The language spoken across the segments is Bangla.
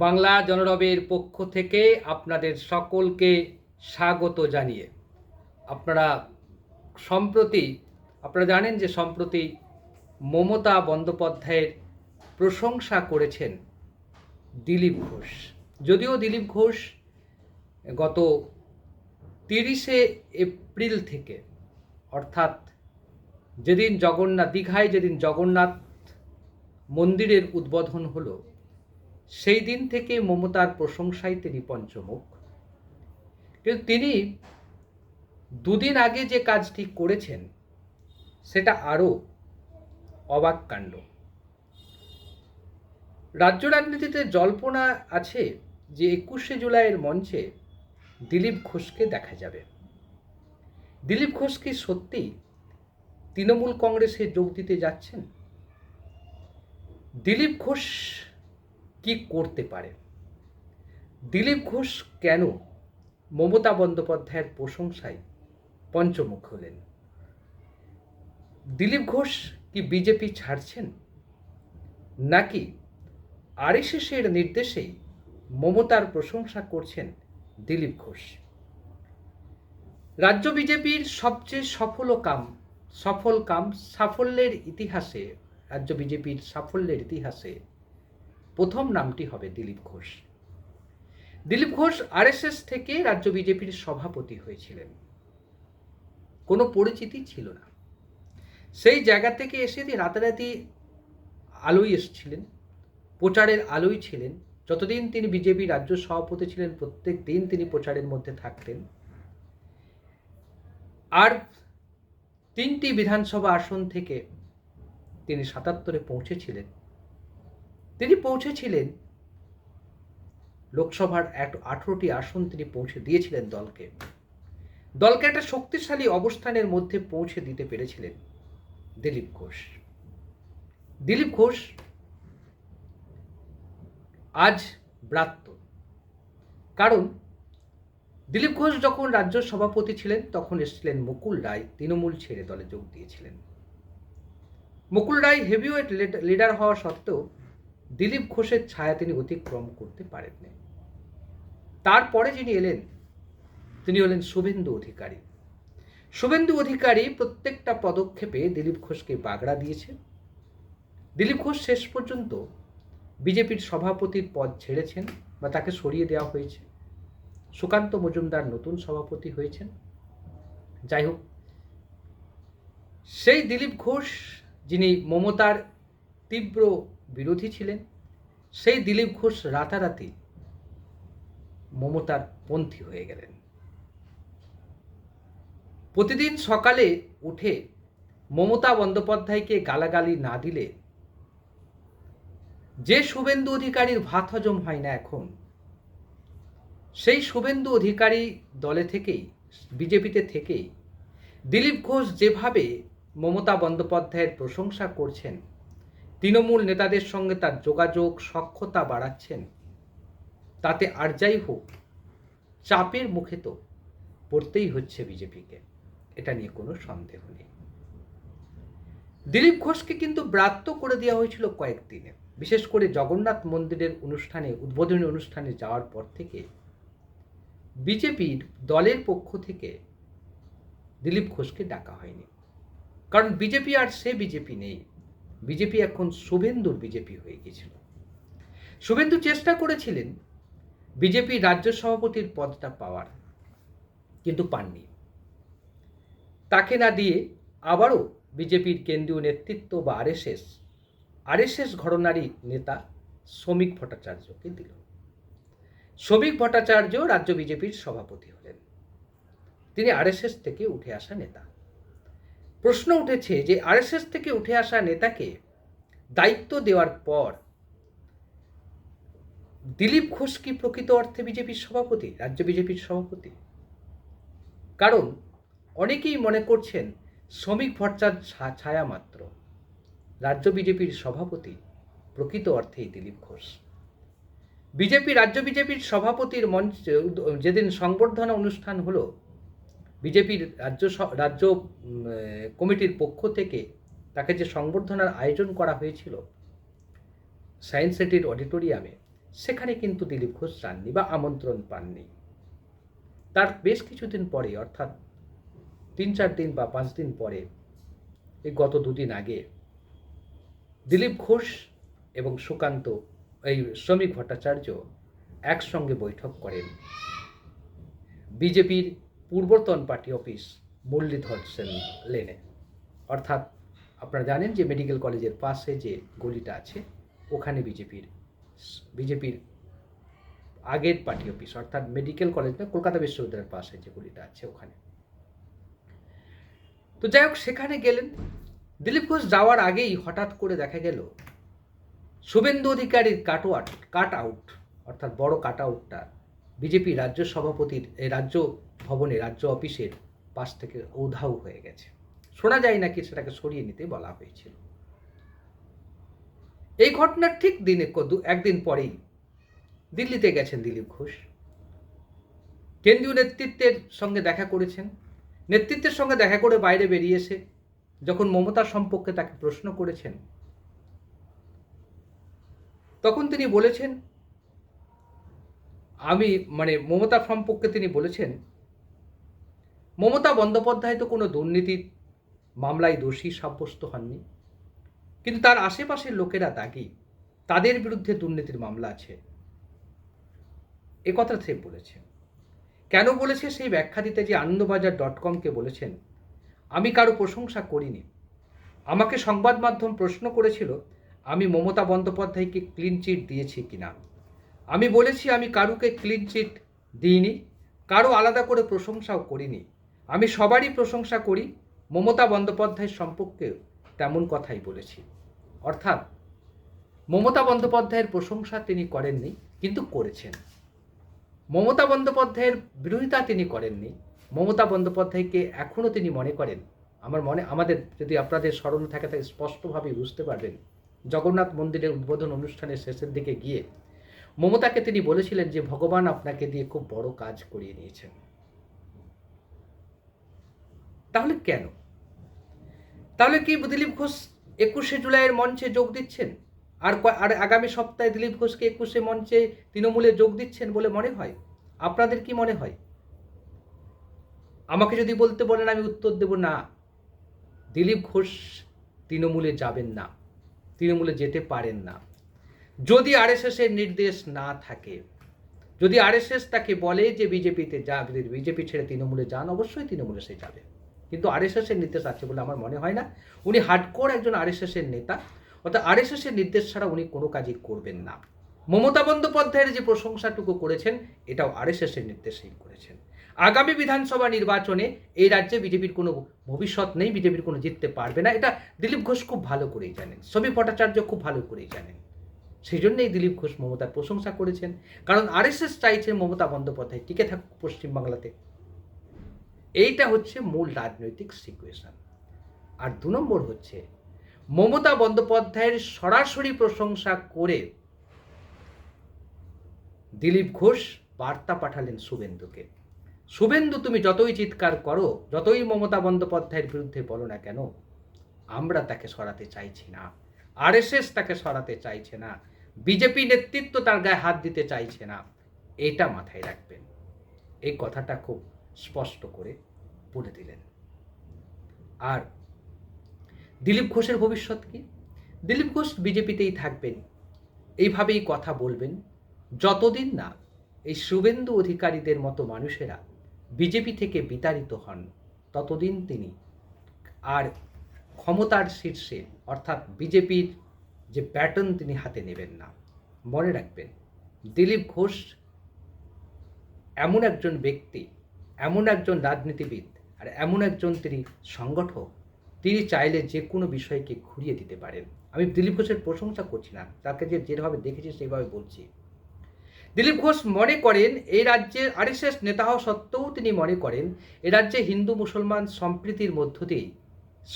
বাংলা জনরবের পক্ষ থেকে আপনাদের সকলকে স্বাগত জানিয়ে। আপনারা সম্প্রতি, আপনারা জানেন যে সম্প্রতি মমতা বন্দ্যোপাধ্যায়ের প্রশংসা করেছেন দিলীপ ঘোষ। যদিও দিলীপ ঘোষ গত তিরিশে এপ্রিল থেকে, অর্থাৎ যেদিন জগন্নাথ, দীঘায় যেদিন জগন্নাথ মন্দিরের উদ্বোধন হলো সেই দিন থেকে মমতার প্রশংসায় তিনি পঞ্চমুখ। কিন্তু তিনি দুদিন আগে যে কাজটি করেছেন, সেটা আরও অবাক কাণ্ড। রাজ্য রাজনীতিতে জল্পনা আছে যে একুশে জুলাইয়ের মঞ্চে দিলীপ ঘোষকে দেখা যাবে। দিলীপ ঘোষ কি সত্যি তৃণমূল কংগ্রেসে যোগ দিতে যাচ্ছেন? দিলীপ ঘোষ কি করতে পারে? দিলীপ ঘোষ কেন মমতা বন্দ্যোপাধ্যায়ের প্রশংসায় পঞ্চমুখ হলেন? দিলীপ ঘোষ কি বিজেপি ছাড়ছেন? নাকি আরএসএসের নির্দেশেই মমতার প্রশংসা করছেন দিলীপ ঘোষ? রাজ্য বিজেপির সবচেয়ে সফল কাম সফল কাম সাফল্যের ইতিহাসে, রাজ্য বিজেপির সাফল্যের ইতিহাসে প্রথম নামটি হবে দিলীপ ঘোষ। দিলীপ ঘোষ আরএসএস থেকে রাজ্য বিজেপির সভাপতি হয়েছিলেন। কোনো পরিচিতি ছিল না। সেই জায়গা থেকে এসে তিনি রাতারাতি আলোয় এসেছিলেন, প্রচারের আলোয় ছিলেন। যতদিন তিনি বিজেপি রাজ্য সভাপতি ছিলেন, প্রত্যেক দিন তিনি প্রচারের মধ্যে থাকতেন। আর তিনটি বিধানসভা আসন থেকে তিনি সাতাত্তরে পৌঁছেছিলেন। তিনি পৌঁছেছিলেন। লোকসভার আঠেরোটি আসন তিনি পৌঁছে দিয়েছিলেন দলকে। দলকে একটা শক্তিশালী অবস্থানের মধ্যে পৌঁছে দিতে পেরেছিলেন দিলীপ ঘোষ। দিলীপ ঘোষ আজ ব্রাত্য। কারণ দিলীপ ঘোষ যখন রাজ্য সভাপতি ছিলেন, তখন এসেছিলেন মুকুল রায়, তৃণমূল ছেড়ে দলে যোগ দিয়েছিলেন। মুকুল রায় হেভিওয়েট লিডার হওয়া সত্ত্বেও দিলীপ ঘোষের ছায়া তিনি অতিক্রম করতে পারেননি। তারপরে যিনি এলেন, তিনি হলেন শুভেন্দু অধিকারী। শুভেন্দু অধিকারী প্রত্যেকটা পদক্ষেপে দিলীপ ঘোষকে বাগড়া দিয়েছে। দিলীপ ঘোষ শেষ পর্যন্ত বিজেপির সভাপতির পদ ছেড়েছেন বা তাকে সরিয়ে দেওয়া হয়েছে। সুকান্ত মজুমদার নতুন সভাপতি হয়েছেন। যাই হোক, সেই দিলীপ ঘোষ, যিনি মমতার তীব্র বিরোধী ছিলেন। সেই দিলীপ ঘোষ রাতারাতি মমতার পন্থী হয়ে গেলেন। প্রতিদিন সকালে উঠে মমতা বন্দ্যোপাধ্যায়কে গালাগালি না দিলে যে শুভেন্দু অধিকারীর ভাত হজম হয় না এখন, সেই শুভেন্দু অধিকারী দলে থেকেই, বিজেপিতে থেকেই দিলীপ ঘোষ যেভাবে মমতা বন্দ্যোপাধ্যায়ের প্রশংসা করছেন তৃণমূল নেতাদের সঙ্গে তার যোগাযোগ সক্ষতা বাড়াচ্ছেন। তাতে আর যাই হোক, চাপের মুখে তো পড়তেই হচ্ছে বিজেপিকে। এটা নিয়ে কোনো সন্দেহ নেই। দিলীপ ঘোষকে কিন্তু ব্রাত্য করে দেওয়া হয়েছিল কয়েকদিনে। বিশেষ করে জগন্নাথ মন্দিরের অনুষ্ঠানে, উদ্বোধনী অনুষ্ঠানে যাওয়ার পর থেকে বিজেপির দলের পক্ষ থেকে দিলীপ ঘোষকে ডাকা হয়নি। কারণ বিজেপি আর সে বিজেপি নেই। বিজেপি এখন শুভেন্দুর বিজেপি হয়ে গিয়েছিল। শুভেন্দু চেষ্টা করেছিলেন বিজেপি রাজ্য সভাপতির পদটা পাওয়ার, কিন্তু পাননি। তাকে না দিয়ে আবারও বিজেপির কেন্দ্রীয় নেতৃত্ব বা আরএসএস আরএসএস ঘরনারী নেতা শ্রমিক ভট্টাচার্যকে দিল। শ্রমিক ভট্টাচার্য রাজ্য বিজেপির সভাপতি হলেন। তিনি আরএসএস থেকে উঠে আসা নেতা। প্রশ্ন উঠেছে যে আরএসএস থেকে উঠে আসা নেতাকে দায়িত্ব দেওয়ার পর দিলীপ ঘোষ কি প্রকৃত অর্থে বিজেপির সভাপতি, রাজ্য বিজেপির সভাপতি? কারণ অনেকেই মনে করছেন শ্রমিক ভট্টাচার্য ছায়া মাত্র। রাজ্য বিজেপির সভাপতি প্রকৃত অর্থেই দিলীপ ঘোষ। বিজেপি, রাজ্য বিজেপির সভাপতির মঞ্চে, যেদিন সংবর্ধনা অনুষ্ঠান হলো বিজেপির রাজ্য রাজ্য কমিটির পক্ষ থেকে তাকে যে সংবর্ধনার আয়োজন করা হয়েছিল সায়েন্স সিটির অডিটোরিয়ামে, সেখানে কিন্তু দিলীপ ঘোষ যাননি বা আমন্ত্রণ পাননি। তার বেশ কিছুদিন পরে, অর্থাৎ তিন চার দিন বা পাঁচ দিন পরে, এই গত দুদিন আগে, দিলীপ ঘোষ এবং সুকান্ত, এই শ্রমিক ভট্টাচার্য একসঙ্গে বৈঠক করেন। বিজেপির পূর্বতন পার্টি অফিস মুরলীধর সেন লেনে। অর্থাৎ আপনারা জানেন যে মেডিকেল কলেজের পাশে যে গলিটা আছে, ওখানে বিজেপির বিজেপির আগের পার্টি অফিস, অর্থাৎ মেডিকেল কলেজ না, কলকাতা বিশ্ববিদ্যালয়ের পাশে যে গলিটা আছে ওখানে। তো যাই হোক, সেখানে গেলেন। দিলীপ ঘোষ যাওয়ার আগেই হঠাৎ করে দেখা গেল, শুভেন্দু অধিকারীর কাট আউট কাট আউট, অর্থাৎ বড় কাট আউটটা বিজেপি রাজ্য সভাপতির রাজ্য ভবনে, রাজ্য অফিসের পাশ থেকে উধাও হয়ে গেছে। শোনা যায় নাকি সেটাকে সরিয়ে নিতে বলা হয়েছিল। এই ঘটনার ঠিক দিনে একদিন পরেই দিল্লিতে গেছেন দিলীপ ঘোষ। কেন্দ্রীয় নেতৃত্বের সঙ্গে দেখা করেছেন। নেতৃত্বের সঙ্গে দেখা করে বাইরে বেরিয়েছে যখন মমতা সম্পর্কে তাকে প্রশ্ন করেছেন, তখন তিনি বলেছেন আমি মানে মমতা সম্পর্কে তিনি বলেছেন, মমতা বন্দ্যোপাধ্যায় তো কোনো দুর্নীতির মামলায় দোষী সাব্যস্ত হননি। কিন্তু তার আশেপাশের লোকেরা দাগি। তাদের বিরুদ্ধে দুর্নীতির মামলা আছে। এ কথা সে বলেছে। কেন বলেছে? সেই ব্যাখ্যা দিতে যে আনন্দবাজার ডট কমকে বলেছেন, আমি কারও প্রশংসা করিনি। আমাকে সংবাদ মাধ্যম প্রশ্ন করেছিল, আমি মমতা বন্দ্যোপাধ্যায়কে ক্লিন চিট দিয়েছি কিনা? আমি বলেছি আমি কারুকে ক্লিন চিট দিইনি, কারও আলাদা করে প্রশংসাও করিনি। আমি সবারই প্রশংসা করি, মমতা বন্দ্যোপাধ্যায়ের সম্পর্কে তেমন কথাই বলেছি। অর্থাৎ, মমতা বন্দ্যোপাধ্যায়ের প্রশংসা তিনি করেননি, কিন্তু করেছেন। মমতা বন্দ্যোপাধ্যায়ের বিরোধিতা তিনি করেননি, মমতা বন্দ্যোপাধ্যায়কে এখনও তিনি মনে করেন। আমার মনে, আমাদের যদি আপনাদের স্মরণ থাকে তাকে স্পষ্টভাবে বুঝতে পারবেন। জগন্নাথ মন্দিরের উদ্বোধন অনুষ্ঠানের শেষের দিকে গিয়ে মমতাকে তিনি বলেছিলেন যে, ভগবান আপনাকে দিয়ে খুব বড় কাজ করিয়ে নিয়েছেন। তাহলে কেন? তাহলে কি দিলীপ ঘোষ একুশে জুলাইয়ের মঞ্চে যোগ দিচ্ছেন? আর আর আগামী সপ্তাহে দিলীপ ঘোষকে একুশে মঞ্চে তৃণমূলে যোগ দিচ্ছেন বলে মনে হয়? আপনাদের কি মনে হয়? আমাকে যদি বলতে বলেন, আমি উত্তর দেব না। দিলীপ ঘোষ তৃণমূলে যাবেন না। তৃণমূলে যেতে পারেন না। যদি আরএসএসের নির্দেশ না থাকে, যদি আরএসএস তাকে বলে যে বিজেপিতে যা বিজেপি ছেড়ে তৃণমূলে যান, অবশ্যই তৃণমূলে সে যাবে। কিন্তু আরএসএসের নির্দেশ আছে বলে আমার মনে হয় না। উনি হার্ডকোর একজন আরএসএসের নেতা, অর্থাৎ আরএসএসের নির্দেশ ছাড়া উনি কোনো কাজই করবেন না। মমতা বন্দ্যোপাধ্যায়ের যে প্রশংসাটুকু করেছেন, এটাও আরএসএসের নির্দেশেই করেছেন। আগামী বিধানসভা নির্বাচনে এই রাজ্যে বিজেপির কোনো ভবিষ্যৎ নেই, বিজেপির কোনো জিততে পারবে না। এটা দিলীপ ঘোষ খুব ভালো করেই জানেন শ্রমিক ভট্টাচার্য খুব ভালো করেই জানেন। সেই জন্যই দিলীপ ঘোষ মমতার প্রশংসা করেছেন। কারণ আরএসএস চাইছে মমতা বন্দ্যোপাধ্যায় টিকে থাকুক পশ্চিমবাংলাতে। এইটা হচ্ছে মূল রাজনৈতিক সিচুয়েশন আর দু নম্বর হচ্ছে, মমতা বন্দ্যোপাধ্যায়ের সরাসরি প্রশংসা করে দিলীপ ঘোষ বার্তা পাঠালেন শুভেন্দুকে। শুভেন্দু, তুমি যতই চিৎকার করো, যতই মমতা বন্দ্যোপাধ্যায়ের বিরুদ্ধে বলো না কেন, আমরা তাকে সরাতে চাইছি না। আরএসএস তাকে সরাতে চাইছে না। বিজেপি নেতৃত্ব তার গায়ে হাত দিতে চাইছে না। এটা মাথায় রাখবেন। এই কথাটা খুব স্পষ্ট করে বলে দিলেন। আর দিলীপ ঘোষের ভবিষ্যৎ কি? দিলীপ ঘোষ বিজেপিতেই থাকবেন। এইভাবেই কথা বলবেন। যতদিন না এই শুভেন্দু অধিকারীদের মতো মানুষেরা বিজেপি থেকে বিতাড়িত হন, ততদিন তিনি আর ক্ষমতার শীর্ষে, অর্থাৎ বিজেপির যে প্যাটার্ন তিনি হাতে নেবেন না। মনে রাখবেন, দিলীপ ঘোষ এমন একজন ব্যক্তি, এমন একজন রাজনীতিবিদ আর এমন একজন তিনি সংগঠক, তিনি চাইলে যে কোনো বিষয়কে ঘুরিয়ে দিতে পারেন। আমি দিলীপ ঘোষের প্রশংসা করছি না, তাকে যে যেভাবে দেখেছি সেইভাবে বলছি। দিলীপ ঘোষ মনে করেন, এই রাজ্যের আরএসএস নেতা হওয়া সত্ত্বেও তিনি মনে করেন, এ রাজ্যে হিন্দু মুসলমান সম্প্রীতির মধ্য দিয়েই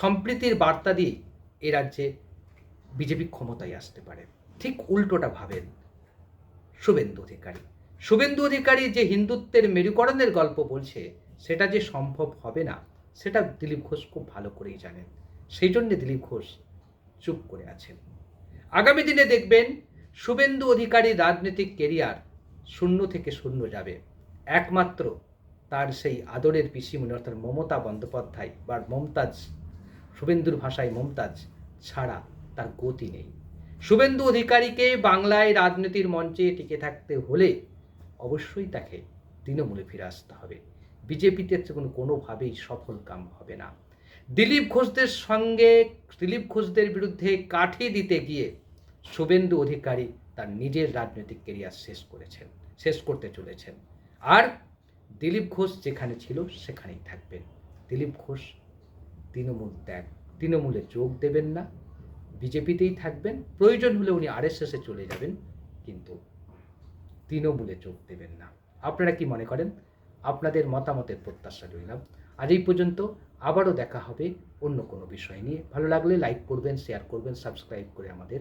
সম্প্রীতির বার্তা দিয়ে এ রাজ্যে বিজেপি ক্ষমতায় আসতে পারে। ঠিক উল্টোটা ভাবেন শুভেন্দু অধিকারী। শুভেন্দু অধিকারী যে হিন্দুত্বের মেরুকরণের গল্প বলছে, সেটা যে সম্ভব হবে না, সেটা দিলীপ ঘোষ খুব ভালো করেই জানেন। সেই জন্যে দিলীপ ঘোষ চুপ করে আছেন। আগামী দিনে দেখবেন শুভেন্দু অধিকারীর রাজনৈতিক কেরিয়ার শূন্য থেকে শূন্য যাবে। একমাত্র তার সেই আদরের পিসিমণি, অর্থাৎ মমতা বন্দ্যোপাধ্যায় বা মমতাজ, শুভেন্দুর ভাষায় মমতাজ ছাড়া তার গতি নেই। শুভেন্দু অধিকারীকে বাংলায় রাজনীতির মঞ্চে টিকে থাকতে হলে অবশ্যই তাকে তৃণমূলে ফিরে আসতে হবে। বিজেপিতে কোনো কোনোভাবেই সফল কাম হবে না। দিলীপ ঘোষদের সঙ্গে, দিলীপ ঘোষদের বিরুদ্ধে কাঠি দিতে গিয়ে শুভেন্দু অধিকারী তার নিজের রাজনৈতিক কেরিয়ার শেষ করেছেন, শেষ করতে চলেছেন। আর দিলীপ ঘোষ যেখানে ছিল সেখানেই থাকবেন। দিলীপ ঘোষ তৃণমূল ত্যাগ, তৃণমূলে যোগ দেবেন না। বিজেপিতেই থাকবেন, প্রয়োজন হলে উনি আর এসে চলে যাবেন, কিন্তু তৃণমূলে চোখ দেবেন না। আপনারা কি মনে করেন? আপনাদের মতামতের প্রত্যাশা রইলাম। আজ এই পর্যন্ত, আবারও দেখা হবে অন্য কোনো বিষয় নিয়ে। ভালো লাগলে লাইক করবেন শেয়ার করবেন সাবস্ক্রাইব করে আমাদের